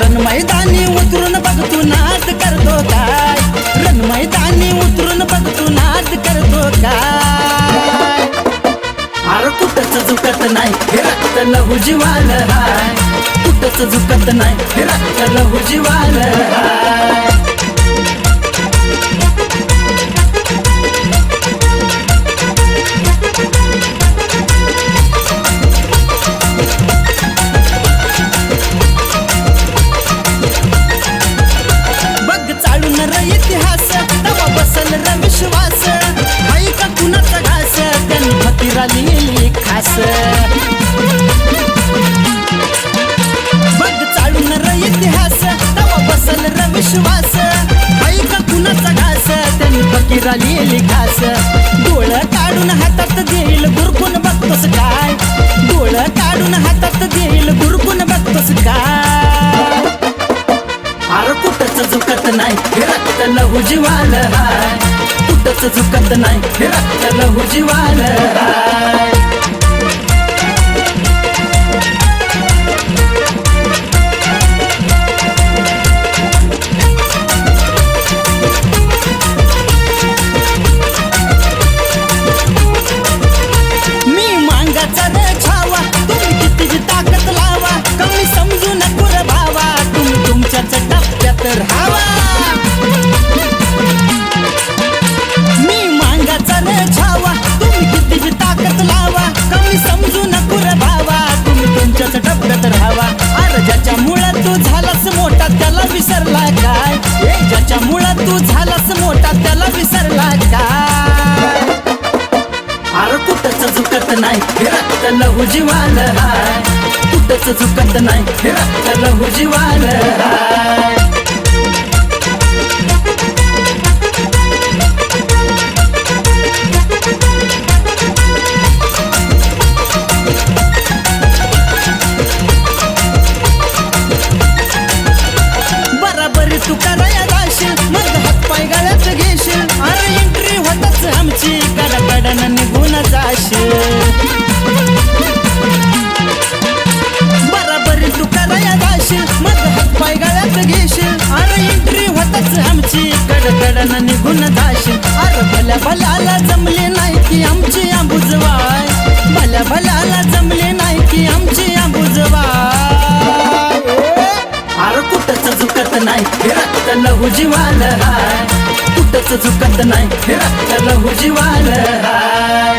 रणमैदानी उतरून बघतो नाच करतो काय. रणमैदानी उतरून बघतो नाच करतो काय. अरे कुठंच झुकत नाही हे रक्त लहू जीवाल हाय. कुठंच झुकत नाही हे रक्त लहू जीवाल हाय. विश्वास. ऐका का कुणाचा घास? त्यांनी लिहिली खास. बघ चालून र इतिहास. तवा बसल र विश्वास. आई का कुणाचा घास? त्यांनी लिहिली खास. डोळ काढून हातात देईल गुरकुन बघतोस काय? डोळ काढून हातात देईल गुरकुन बघतोस काय? अरे कुठंच झुकत नाही. हे रक्त लहू जीवाल हाय. कुठंच चुकत नाही. हे रक्त लहू जीवाल जीवाल हाय. कुठंच चुकत नाही. हे रक्त लहू जीवाल हाय. कडकडन अरे भल्या भल्याला जमले नाही की आमची आंबुजवाय. भल्या भल्याला जमले नाही की आमची आंबुजवाय. अरे कुठंच झुकत नाही हे रक्त लहू जीवाल हाय. कुठंच झुकत नाही हे रक्त लहू जीवाल हाय.